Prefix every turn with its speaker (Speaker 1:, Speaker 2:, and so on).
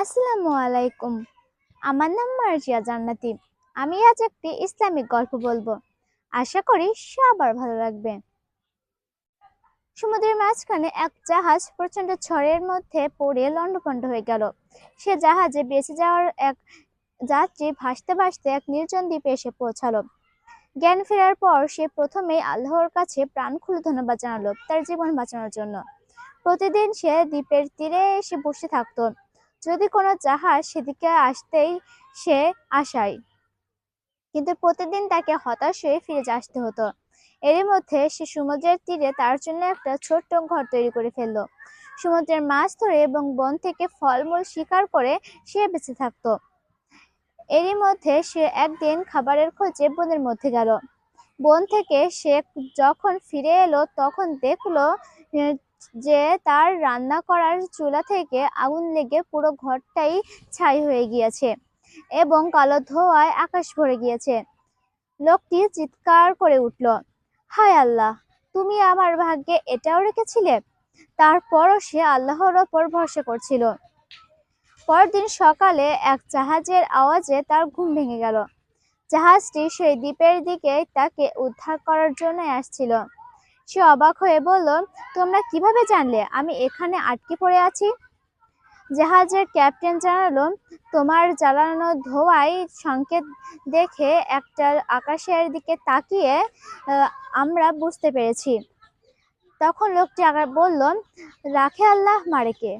Speaker 1: আসসালামু আলাইকুম। আমার নাম মার্জিয়া জান্নাতি। আমি আজ একটি ইসলামিক গল্প বলব। আশা করি সবার ভালো লাগবে। সমুদ্রের মাঝখানে এক জাহাজ প্রচণ্ড ঝড়ের মধ্যে পড়ে লণ্ডভণ্ড হয়ে গেল। সে জাহাজে বেঁচে যাওয়ার এক যাত্রী ভাসতে ভাসতে এক নির্জন দ্বীপে এসে পৌঁছালো। জ্ঞান ফেরার পর সে প্রথমেই আল্লাহর কাছে প্রাণ খুলে ধন্যবাদ জানালো তার জীবন বাঁচানোর জন্য। প্রতিদিন সে দ্বীপের তীরে এসে বসে থাকতো। যদি কোনো জাহাজ সেদিকে আসতেই সে আশায়, কিন্তু প্রতিদিন তাকে হতাশ হয়ে ফিরে আসতে হতো। এরই মধ্যে সে সমুদ্রের তীরে তার জন্য একটা ছোট্ট ঘর তৈরি করে ফেলল। সমুদ্রের মাছ ধরে এবং বন থেকে ফলমূল শিকার করে সে বেঁচে থাকতো। এরই মধ্যে সে একদিন খাবারের খোঁজে বনের মধ্যে গেল। বন থেকে সে যখন ফিরে এলো, তখন দেখল যে তার রান্না করার চুলা থেকে আগুন লেগে পুরো ঘরটাই ছাই হয়ে গিয়েছে এবং কালো ধোয়ায় আকাশ ভরে গিয়েছে। লোকটি চিৎকার করে উঠল, হায় আল্লাহ, তুমি আমার ভাগ্যে এটাও রেখেছিলে? তারপরও সে আল্লাহর ওপর ভরসা করছিল। পরদিন সকালে এক জাহাজের আওয়াজে তার ঘুম ভেঙে গেল। জাহাজটি সেই দ্বীপের দিকে তাকে উদ্ধার করার জন্য আসছিল। সে অবাক হয়ে বলল, তোমরা কীভাবে জানলে আমি এখানে আটকে পড়ে আছি? জাহাজের ক্যাপ্টেন জানালো, তোমার জ্বালানো ধোঁয়ায় সংকেত দেখে একটা আকাশের দিকে তাকিয়ে আমরা বুঝতে পেরেছি। তখন লোকটি আবার বলল, রাখে আল্লাহ মারেকে।